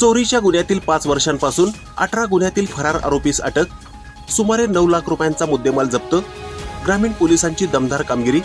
चोरीच्या गुन्ह्यातील पाच वर्षांपासून अठरा गुन्ह्यातील फरार आरोपीस अटक सुमारे नऊ लाख रुपयांचा मुद्देमाल जप्त ग्रामीण पोलिसांची दमदार कामगिरी.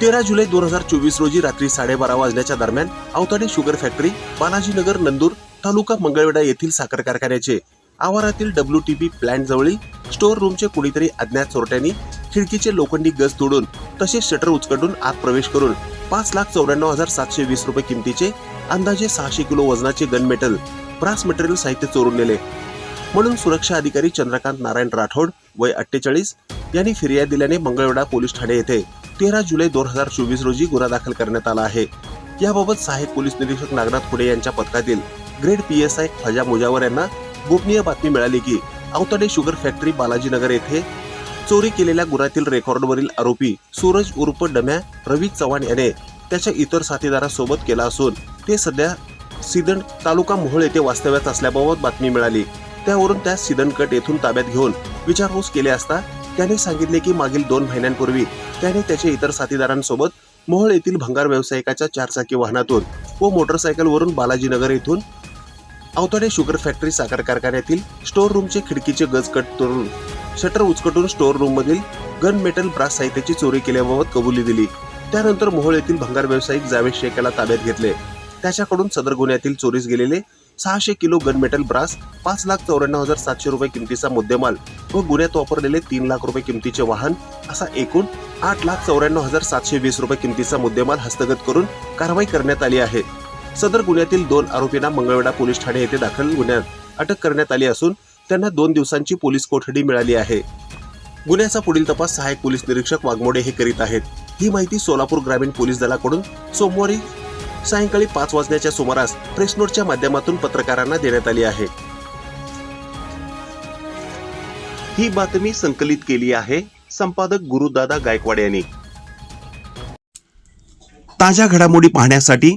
तेरा जुलै दोन हजार चोवीस रोजी रात्री साडेबारा वाजण्याच्या दरम्यान अवताडे शुगर फॅक्टरी बालाजीनगर नंदूर तालुका मंगळवेढा येथील साखर कारखान्याचे आवारातील डब्ल्यू टी पी प्लॅन्ट जवळील स्टोअर रूमचे कुणीतरी अज्ञात चोरट्यांनी खिडकीचे लोखंडी गज तोडून तसेच शटर उचकडून आत प्रवेश करून पाच लाख चौऱ्याण्णव हजार सातशे वीस रुपये किमतीचे अंदाजे सहाशे किलो वजनाचे गन मेटल ब्रास मटेरियल साहित्य चोरून नेले. म्हणून सुरक्षा अधिकारी चंद्रकांत नारायण राठोड वय अठ्ठेचाळीस यांनी फिर्याद दिल्याने मंगळवेढा पोलीस ठाणे येथे तेरा जुलै दोन हजार चोवीस रोजी गुन्हा दाखल करण्यात आला आहे. याबाबत सहाय्यक पोलीस निरीक्षक नागनाथ खुडे यांच्या पथकातील grade P S I Faza Mujawar यांना गोपनीय बातमी मिळाली की अवताडे शुगर फॅक्टरी बालाजीनगर येथे चोरी केलेल्या गुन्ह्यातील रेकॉर्डवरील आरोपी सूरज उर्फ डम्या रवी चव्हाण याने त्याच्या इतर साथीदारासोबत केला असून ते सध्या सिदण तालुका मोहोळ येथे वास्तव्यात असल्याबाबत बातमी मिळाली. त्यावरून त्या सिदणकट येथून ताब्यात घेऊन विचारपूस केले असता त्याने सांगितले की मागील दोन महिन्यांपूर्वी त्याने त्याच्या इतर साथीदारांसोबत मोहोळ येथील भंगार व्यावसायिकाच्या चारचाकी वाहनातून व मोटरसायकलवरून बालाजीनगर येथून अवताडे शुगर फॅक्टरी साखर कारखान्यातील स्टोअर रूमचे खिडकीचे गज कट तोडून शटर उचकटून स्टोअर रूम मधील गन मेटल ब्रास साहित्याची चोरी केल्याबाबत कबुली दिली. त्यानंतर मोहोळ येथील भंगार व्यावसायिक जावेद शेख याला ताब्यात घेतले. त्याच्याकडून सदर गुन्ह्यातील चोरीस गेलेले सहाशे किलो गन मेटल ब्रास पाच लाख चौऱ्याण्णव हजार सातशे रुपये किमतीचा मुद्देमाल व गुन्ह्यात वापरलेले तीन लाख रुपये किमतीचे वाहन असा एकूण आठ लाख चौऱ्याण्णव हजार सातशे वीस रुपये किमतीचा मुद्देमाल हस्तगत करून कारवाई करण्यात आली आहे. सदर गुन्ह्यातील दोन आरोपींना मंगळवेढा पोलीस ठाणे येथे दाखल गुन्ह्यात अटक करण्यात आली असून त्यांना दोन दिवसांची पोलीस कोठडी मिळाली आहे. गुन्ह्याचा पुढील तपास सहाय्यक पोलीस निरीक्षक वाघमोडे हे करीत आहेत. ही माहिती सोलापूर ग्रामीण पोलीस दलाकडून सोमवारी सायंकाळी पाच वाजण्याच्या सुमारास प्रेस नोटच्या माध्यमातून पत्रकारांना देण्यात आली आहे. ही बातमी संकलित केली आहे संपादक गुरुदादा गायकवाड यांनी. ताज्या घडामोडी पाहण्यासाठी